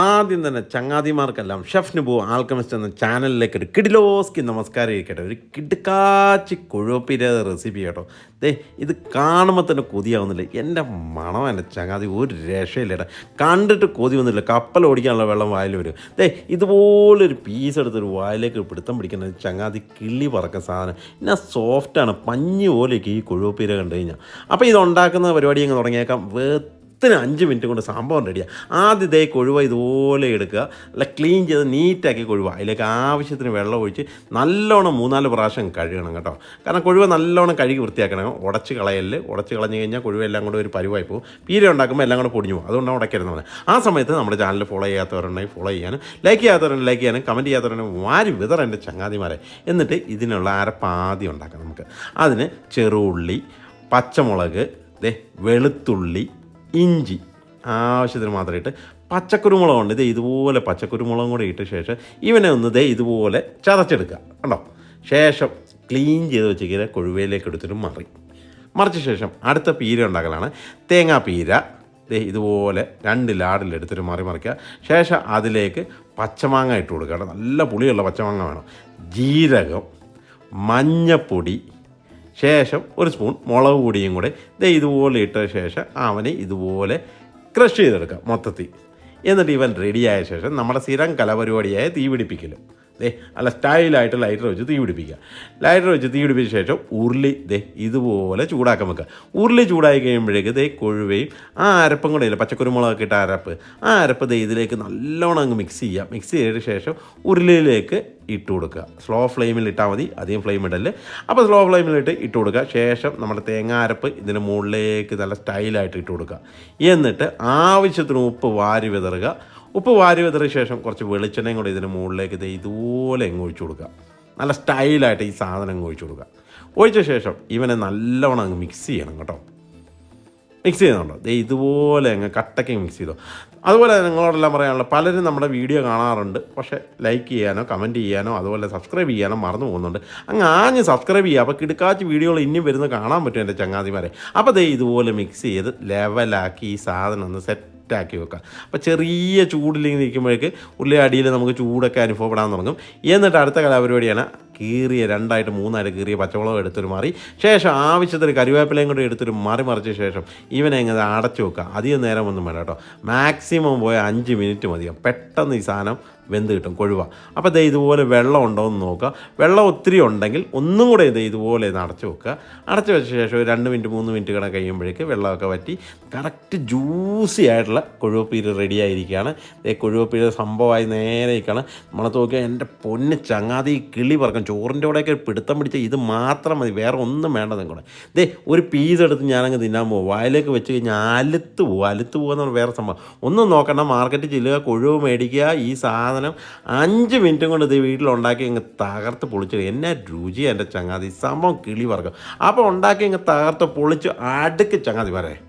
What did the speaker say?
ആദ്യം തന്നെ ചങ്ങാതിമാർക്കെല്ലാം chef നുബു alchemist എന്ന ചാനലിലേക്ക് ഒരു കിഡിലോസ്കി നമസ്കാരം ഇരിക്കട്ടെ. ഒരു കിടുക്കാച്ചി കുഴപ്പിര റെസിപ്പി കേട്ടോ. ദേ ഇത് കാണുമ്പോൾ തന്നെ കൊതിയാവുന്നില്ല. എന്റെ മണം എന്റെ ചങ്ങാതി ഒരു രക്ഷയില്ലേട്ടാ കണ്ടിട്ട് കൊതി വന്നില്ല. കപ്പൽ ഓടിക്കാനുള്ള വെള്ളം വായിൽ വരും. ദേ ഇതുപോലൊരു പീസ് എടുത്തൊരു വായിലേക്ക് പിടുത്തം പിടിക്കുന്ന ചങ്ങാതി കിള്ളി പറക്കുന്ന സാധനം. പിന്നെ സോഫ്റ്റാണ് പഞ്ഞു പോലെയൊക്കെ ഈ കുഴുവപ്പീര കണ്ടു കഴിഞ്ഞാൽ അപ്പോൾ ഇത് ഉണ്ടാക്കുന്ന പരിപാടി അങ്ങ് തുടങ്ങിയേക്കാം. വെത്തിന് അഞ്ച് മിനിറ്റ് കൊണ്ട് സംഭവം റെഡിയാണ് ആദ്യം ഇതേ കൊഴുവ ഇതുപോലെ എടുക്കുക. അല്ല ക്ലീൻ ചെയ്ത് നീറ്റാക്കി കൊഴുവ. അതിലേക്ക് ആവശ്യത്തിന് വെള്ളം ഒഴിച്ച് നല്ലോണം മൂന്നാൽ പ്രാവശ്യം കഴുകണം കേട്ടോ. കാരണം കൊഴുവ നല്ലോണം കഴുകി വൃത്തിയാക്കണം. ഉടച്ച് കളയൽ ഉടച്ച് കളഞ്ഞ് കഴിഞ്ഞാൽ കൊഴുവ എല്ലാം കൂടെ ഒരു പരിവായി പോകും. പീര ഉണ്ടാക്കുമ്പോൾ എല്ലാം കൂടെ പൊടിഞ്ഞു പോകും. അതുകൊണ്ടാണ് ഉടക്കരുത് നമ്മൾ ആ സമയത്ത് നമ്മുടെ ചാനൽ ഫോളോ ചെയ്യാത്തവരുണ്ടെങ്കിൽ ഫോളോ ചെയ്യാനും ലൈക്ക് ചെയ്യാത്തവരുണ്ടെങ്കിൽ ലൈക്ക് ചെയ്യാനും കമന്റ് ചെയ്യാത്തവരുണ്ടെങ്കിൽ വാരി വിതറ എന്റെ ചങ്ങാതിമാരെ. എന്നിട്ട് ഇതിനുള്ള അരപ്പാദ്യം ഉണ്ടാക്കാം നമുക്ക്. അതിന് ചെറുള്ളി പച്ചമുളക് ദേ വെളുത്തുള്ളി ഇഞ്ചി ആവശ്യത്തിന് മാത്രം ഇട്ട് പച്ചക്കുരുമുളകുണ്ട്. ഇത് ഇതുപോലെ പച്ചക്കുരുമുളകും കൂടെ ഇട്ട ശേഷം ഇവനെ ഒന്ന് ദേ ഇതുപോലെ ചതച്ചെടുക്കുക. കണ്ടോ? ശേഷം ക്ലീൻ ചെയ്ത് വെച്ചിരിക്കുന്ന കൊഴുവയിലേക്ക് എടുത്തിട്ട് മറി. മറിച്ച ശേഷം അടുത്ത പീര ഉണ്ടാക്കലാണ്. തേങ്ങാ പീര ദേ ഇതുപോലെ രണ്ട് ലാഡിലെടുത്തിട്ട് മറി മറിക്കുക. ശേഷം അതിലേക്ക് പച്ചമാങ്ങ ഇട്ട് കൊടുക്കുക. നല്ല പുളിയുള്ള പച്ചമാങ്ങ വേണം. ജീരകം മഞ്ഞപ്പൊടി ശേഷം ഒരു സ്പൂൺ മുളക് പൊടിയും കൂടെ ദേ ഇതുപോലെ ഇട്ട ശേഷം അവനെ ഇതുപോലെ ക്രഷ് ചെയ്തെടുക്കുക മൊത്തത്തിൽ. എന്നിട്ട് ഇവൻ റെഡിയായ ശേഷം നമ്മുടെ സ്ഥിരം കലപരിപാടിയായ തീ പിടിപ്പിക്കലും ദേ അല്ല സ്റ്റൈലായിട്ട് ലൈറ്റർ വെച്ച് തീ പിടിപ്പിക്കുക. ലൈറ്റർ വെച്ച് തീ പിടിപ്പിച്ച ശേഷം ഉരുളി ദേ ഇതുപോലെ ചൂടാക്കാൻ വെക്കുക. ഉരുളി ചൂടായി കഴിയുമ്പോഴേക്ക് ദേ കൊഴുവയും ആ അരപ്പും കൂടെ ഇല്ല പച്ചക്കുരുമുളകൊക്കെ ഇട്ട അരപ്പ് ആ അരപ്പ് ദേ ഇതിലേക്ക് നല്ലോണം അങ്ങ് മിക്സ് ചെയ്യുക. മിക്സ് ചെയ്തതിന് ശേഷം ഉരുളിയിലേക്ക് ഇട്ട് കൊടുക്കുക. സ്ലോ ഫ്ലെയിമിൽ ഇട്ടാൽ മതി അധികം ഫ്ലെയിം ഇടൽ അപ്പോൾ സ്ലോ ഫ്ലെയിമിലിട്ട് ഇട്ട് കൊടുക്കുക. ശേഷം നമ്മുടെ തേങ്ങ അരപ്പ് ഇതിന്റെ മുകളിലേക്ക് നല്ല സ്റ്റൈലായിട്ട് ഇട്ട് കൊടുക്കുക. എന്നിട്ട് ആവശ്യത്തിന് ഉപ്പ് വാരി വിതറുക. ഉപ്പ് വാരി വിതറിയ ശേഷം കുറച്ച് വെളിച്ചെണ്ണയും കൂടി ഇതിന് മുകളിലേക്ക് ഇത് ഇതുപോലെ എങ്ങ് ഒഴിച്ചു കൊടുക്കുക. നല്ല സ്റ്റൈലായിട്ട് ഈ സാധനം അങ്ങ് ഒഴിച്ചു കൊടുക്കുക. ഒഴിച്ച ശേഷം ഇവനെ നല്ലവണ്ണം അങ്ങ് മിക്സ് ചെയ്യണം കേട്ടോ. മിക്സ് ചെയ്യുന്നുണ്ടോ? ദേ ഇതുപോലെ അങ്ങ് കട്ടയ്ക്ക് മിക്സ് ചെയ്തോ. അതുപോലെ നിങ്ങളോടെല്ലാം പറയാനുള്ള പലരും നമ്മുടെ വീഡിയോ കാണാറുണ്ട്. പക്ഷേ ലൈക്ക് ചെയ്യാനോ കമന്റ് ചെയ്യാനോ അതുപോലെ സബ്സ്ക്രൈബ് ചെയ്യാനോ മറന്നു പോകുന്നുണ്ട്. അങ്ങ് ആഞ്ഞ് സബ്സ്ക്രൈബ് ചെയ്യുക. അപ്പോൾ കിടക്കാച്ച് വീഡിയോകൾ ഇനിയും വരുന്ന കാണാൻ പറ്റും എന്റെ ചങ്ങാതിമാരെ. അപ്പോൾ ദേ ഇതുപോലെ മിക്സ് ചെയ്ത് ലെവലാക്കി ഈ സാധനം ഒന്ന് സെറ്റ് ആക്കി വെക്കുക അപ്പോൾ ചെറിയ ചൂടിലിങ്ങനെ നിൽക്കുമ്പോഴേക്ക് ഉള്ളി അടിയിൽ നമുക്ക് ചൂടൊക്കെ അനുഭവപ്പെടാൻ തുടങ്ങും. എന്നിട്ട് അടുത്ത കലാപരിപാടിയാണ് കീറിയ രണ്ടായിട്ട് മൂന്നായിട്ട് കീറിയ പച്ചമുളക് എടുത്തൊരു മാറി. ശേഷം ആവശ്യത്തിന് കരുവേപ്പിലയും കൂടി എടുത്തൊരു മാറി മറിച്ച ശേഷം ഇവനെ ഇങ്ങനെ അടച്ചു വെക്കുക. അധികം നേരം ഒന്നും വേണ്ട കേട്ടോ. മാക്സിമം പോയ അഞ്ച് മിനിറ്റ് മതിയാവും. പെട്ടെന്ന് ഈ സാധനം വെന്ത് കിട്ടും കൊഴുവ. അപ്പോൾ ദേ ഇതുപോലെ വെള്ളം ഉണ്ടോ എന്ന് നോക്കുക. വെള്ളം ഒത്തിരി ഉണ്ടെങ്കിൽ ഒന്നും കൂടെ ഇത് ഇതുപോലെ ഇത് അടച്ചു വെക്കുക. അടച്ചു വെച്ച ശേഷം രണ്ട് മിനിറ്റ് മൂന്ന് മിനിറ്റ് കണക്ക് കഴിയുമ്പോഴേക്ക് വെള്ളമൊക്കെ വറ്റി കറക്റ്റ് ജ്യൂസി ആയിട്ടുള്ള കൊഴുവപ്പീര് റെഡി ആയിരിക്കുകയാണ്. ദേ കൊഴുവപ്പീര് സംഭവമായി നേരെ ഇരിക്കുകയാണ് നമ്മളെ നോക്കിയാൽ എന്റെ പൊന്ന് ചങ്ങാതി കിളി പറക്കും. ചോറിന്റെ കൂടെയൊക്കെ പിടുത്തം പിടിച്ച ഇത് മാത്രം മതി വേറെ ഒന്നും വേണ്ട കൂടെ. ദേ ഒരു പീസ് എടുത്ത് ഞാനങ്ങ് തിന്നാൻ പോകും വായിലേക്ക് വെച്ച് കഴിഞ്ഞാൽ അലുത്ത് പോകും അലുത്ത് പോകുക എന്ന് വേറെ സംഭവം. ഒന്നും നോക്കണ്ട മാർക്കറ്റിൽ ചെല്ലുക കൊഴുവ് മേടിക്കുക ഈ സാധനം അഞ്ച് മിനിറ്റും കൊണ്ട് ഇത് വീട്ടിലുണ്ടാക്കി ഇങ്ങ് തകർത്ത് പൊളിച്ചു എന്നെ രുചി എന്റെ ചങ്ങാതി? സംഭവം കിളി വർഗം അപ്പോൾ ഉണ്ടാക്കി ഇങ്ങ് തകർത്ത് പൊളിച്ച് അടുക്ക് ചങ്ങാതി വരെ